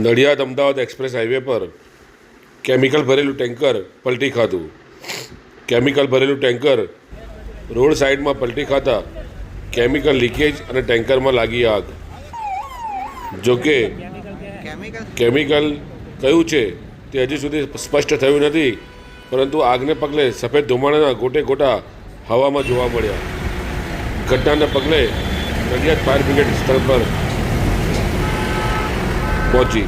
Nadiad Ahmedabad express highway પર chemical ભરેલું tanker પલટી ખાધું. કેમિકલ ભરેલું ટેન્કર રોડ સાઈડમાં પલટી ખાતા કેમિકલ લીકેજ અને ટેન્કરમાં લાગી આગ. જોકે કેમિકલ કયું છે તે હજી સુધી સ્પષ્ટ થયું નથી પરંતુ આગને પગલે સફેદ ધુમાડાના ગોટે ગોટા હવામાં જોવા મળ્યા. ઘટનાને પગલે નડિયાદ ફાયર બ્રિગેડ સ્થળ પર પહોંચી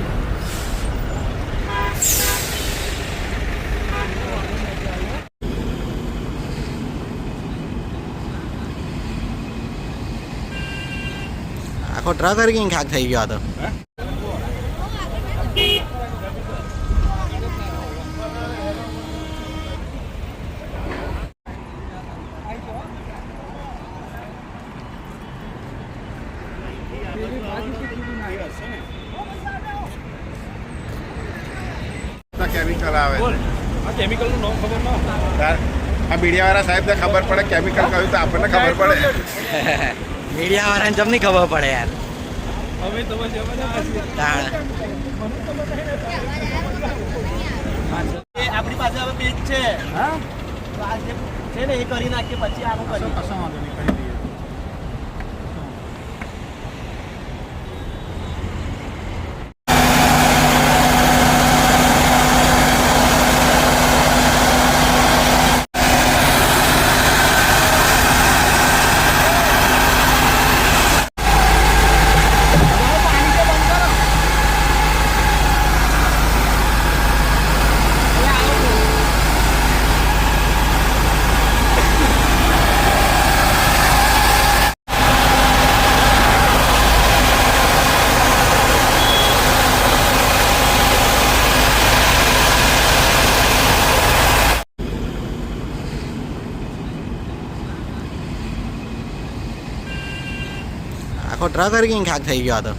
આખો ટ્રક હરકીને ખાક થઈ ગયો હતો કેમિકલ આવે. આ કેમિકલનું નામ ખબર ના આ મીડિયાવાળા સાહેબને ખબર પડે કેમિકલ કયું તો આપણને ખબર પડે. મીડિયા વાળાને જમની ખબર પડે યાર. હવે તો અમે ના આપણી પાસે હવે પેજ છે. હા? છે ને એ કરી નાખીએ પછી આનું કરીએ. આખો ટ્રક હરકીને ખાક થઈ ગયો હતો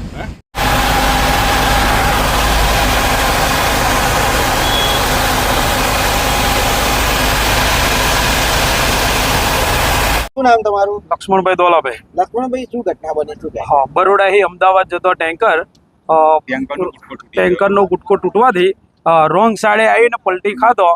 શું નામ તમારું? લક્ષ્મણભાઈ દોલાભાઈ. લક્ષ્મણભાઈ શું ઘટના બની શું હા બરોડા બરોડાથી અમદાવાદ જતો ટેન્કર ટેન્કરનો ગુટકો તૂટવાથી રોંગ સાડે આવીને પલટી ખાધો.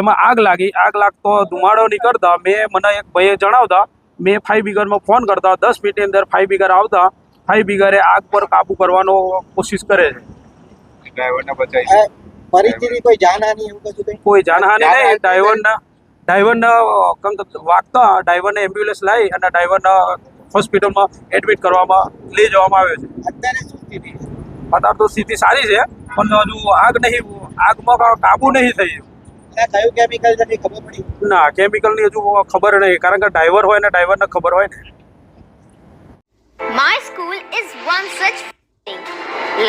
એમાં આગ લાગી. આગ લાગતો ધુમાડો નીકળતા મેં મને એક ભાઈએ જણાવતા મેં ફાઈવ બિગરમાં ફોન કરતા દસ મિનિટની અંદર ફાઈવ બિગર આવતા ફાઈવ બિગરે આગ પર કાબુ કરવાનો કોશિશ કરે છે. ડ્રાઈવરને બચાવી પરિસ્થિતિ કોઈ જાનહાની એવું કશું કંઈ? કોઈ જાનહાનિ નહીં ડ્રાઈવરને ડ્રાઈવરને કંઈક વાગતા ડ્રાઈવરને એમ્બ્યુલન્સ લાવી અને ડ્રાઈવરને હોસ્પિટલમાં એડમિટ કરવામાં લઈ જવામાં આવ્યો છે. અત્યારે શું સ્થિતિ? અત્યારે તો સ્થિતિ સારી છે પણ હજુ આગ નહીં આગમાં કાબુ નહીં થઈ કયું કેમિકલ છે કંઈ ખબર પડી ના કેમિકલની હજુ ખબર નહીં કારણ કે ડ્રાઈવર હોય ને ડ્રાઈવરને ખબર હોય ને My school is one such thing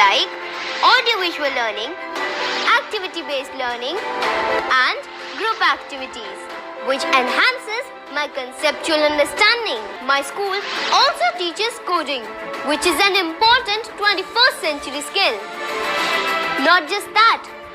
like audiovisual learning, activity based learning, and group activities, which enhances my conceptual understanding. My school also teaches coding, which is an important 21st century skill. Not just that,